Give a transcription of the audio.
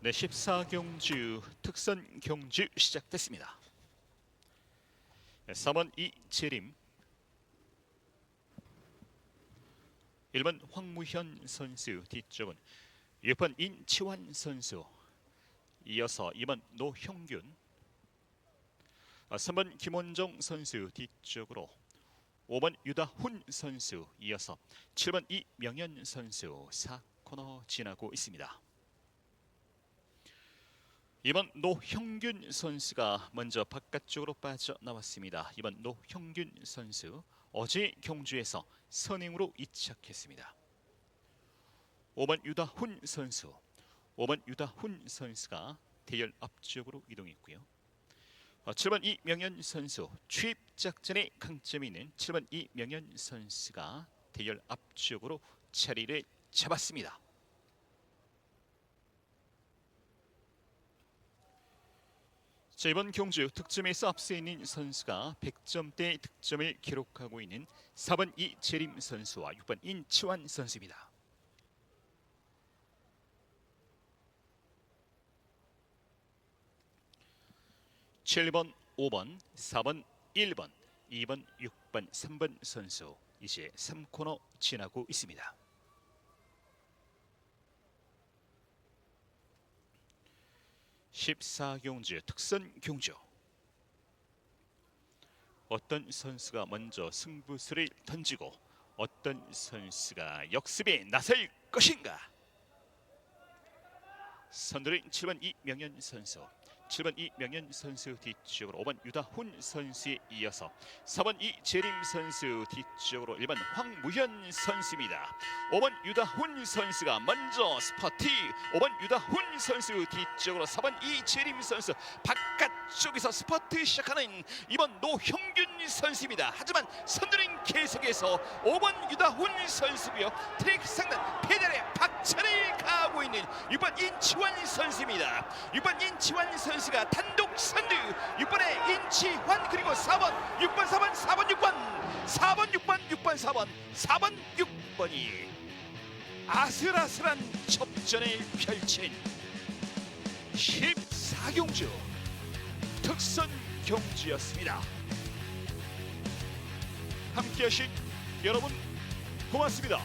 네, 14경주 특선 경주 시작됐습니다. 네, 3번 이재림 1번 황무현 선수 뒤쪽은 6번 인치환 선수 이어서 2번 노형균 아, 3번 김원정 선수 뒤쪽으로 5번 유다훈 선수 이어서 7번 이명현 선수 4코너 지나고 있습니다. 이번 노형균 선수가 먼저 바깥쪽으로 빠져나왔습니다. 이번 노형균 선수 어제 경주에서 선행으로 이착했습니다. 5번 유다훈 선수 5번 유다훈 선수가 대열 앞쪽으로 이동했고요. 어, 7번 이명현 선수 취입 작전에 강점이 있는 7번 이명현 선수가 대열 앞쪽으로 자리를 잡았습니다. 자, 이번 경주 득점에서 앞서 있는 선수가 100점대 득점을 기록하고 있는 4번 이재림 선수와 6번 인치환 선수입니다. 칠번 5번, 4번, 1번, 2번, 6번, 3번 선수 이제 3코너 지나고 있습니다. 십사 경주 특선 경주. 어떤 선수가 먼저 승부수를 던지고 어떤 선수가 역습에 나설 것인가? 선두는 7번 이명현 선수 7번 이명현 선수 뒤쪽으로 5번 유다훈 선수에 이어서 4번 이재림 선수 뒤쪽으로 1번 황무현 선수입니다. 5번 유다훈 선수가 먼저 스퍼트 5번 유다훈 선수 뒤쪽으로 4번 이재림 선수 바깥쪽에서 스퍼트 시작하는 이번 노형균 선수입니다. 하지만 선두는 계속해서 5번 유다훈 선수고요. 트랙 상단 페달에 박차를 가하고 있는 6번 인치환 선수입니다. 6번 인치환 선수가 단독 선두 6번에 인치환 그리고 4번 6번 4번 4번 6번 4번 6번 6번 4번 4번 6번이 아슬아슬한 접전을 펼친 14경주 특선 경주였습니다. 함께하신 여러분 고맙습니다.